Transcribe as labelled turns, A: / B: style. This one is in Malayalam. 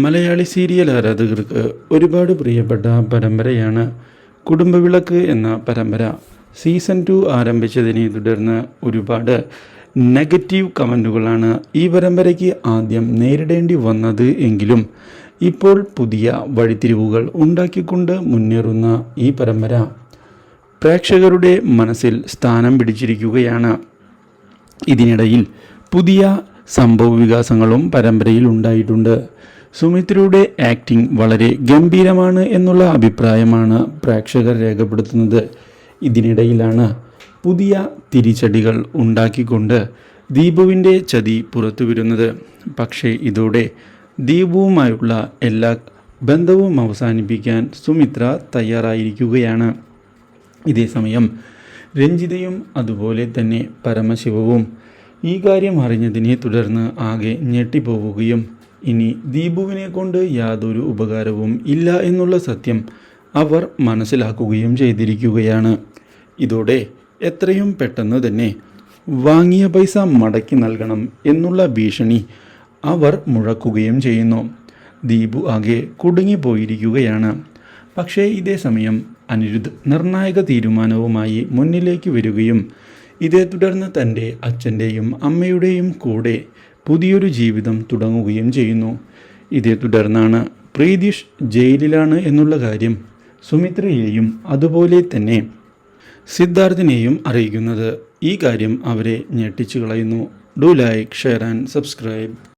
A: മലയാളി സീരിയൽ ആരാധകർക്ക് ഒരുപാട് പ്രിയപ്പെട്ട പരമ്പരയാണ് കുടുംബവിളക്ക് എന്ന പരമ്പര. സീസൺ ടു ആരംഭിച്ചതിനെ തുടർന്ന് ഒരുപാട് നെഗറ്റീവ് കമന്റുകളാണ് ഈ പരമ്പരയ്ക്ക് ആദ്യം നേരിടേണ്ടി വന്നത് എങ്കിലും ഇപ്പോൾ പുതിയ വഴിത്തിരിവുകൾ ഉണ്ടാക്കിക്കൊണ്ട് മുന്നേറുന്ന ഈ പരമ്പര. പ്രേക്ഷകരുടെ മനസ്സിൽ സ്ഥാനം പിടിച്ചിരിക്കുകയാണ്. ഇതിനിടയിൽ പുതിയ സംഭവ വികാസങ്ങളും പരമ്പരയിൽ ഉണ്ടായിട്ടുണ്ട്. സുമിത്രയുടെ ആക്ടിംഗ് വളരെ ഗംഭീരമാണ് എന്നുള്ള അഭിപ്രായമാണ് പ്രേക്ഷകർ രേഖപ്പെടുത്തുന്നത്. ഇതിനിടയിലാണ് പുതിയ തിരിച്ചടികൾ ഉണ്ടാക്കിക്കൊണ്ട് ദീപുവിന്റെ ചതി പുറത്തു വരുന്നത്. പക്ഷേ ഇതോടെ ദീപുവുമായുള്ള എല്ലാ ബന്ധവും അവസാനിപ്പിക്കാൻ സുമിത്ര തയ്യാറായിരിക്കുകയാണ്. ഇതേസമയം രഞ്ജിതയും അതുപോലെ തന്നെ പരമശിവവും ഈ കാര്യം അറിഞ്ഞതിനെ തുടർന്ന് ആകെ ഞെട്ടിപ്പോവുകയും ഇനി ദീപുവിനെ കൊണ്ട് യാതൊരു ഉപകാരവും ഇല്ല എന്നുള്ള സത്യം അവർ മനസ്സിലാക്കുകയും ചെയ്തിരിക്കുകയാണ്. ഇതോടെ എത്രയും പെട്ടെന്ന് തന്നെ വാങ്ങിയ പൈസ മടക്കി നൽകണം എന്നുള്ള ഭീഷണി അവർ മുഴക്കുകയും ചെയ്യുന്നു. ദീപു ആകെ കുടുങ്ങിപ്പോയിരിക്കുകയാണ്. പക്ഷേ ഇതേ സമയം അനിരുദ്ധ് നിർണായക തീരുമാനവുമായി മുന്നിലേക്ക് വരികയും ഇതേ തുടർന്ന് തന്റെ അച്ഛന്റെയും അമ്മയുടെയും കൂടെ പുതിയൊരു ജീവിതം തുടങ്ങുകയും ചെയ്യുന്നു. ഇതേ തുടർന്നാണ് പ്രീതിഷ് ജയിലിലാണ് എന്നുള്ള കാര്യം സുമിത്രയെയും അതുപോലെ തന്നെ സിദ്ധാർത്ഥിനെയും അറിയിക്കുന്നത്. ഈ കാര്യം അവരെ ഞെട്ടിച്ചു കളയുന്നു. Do like share and subscribe.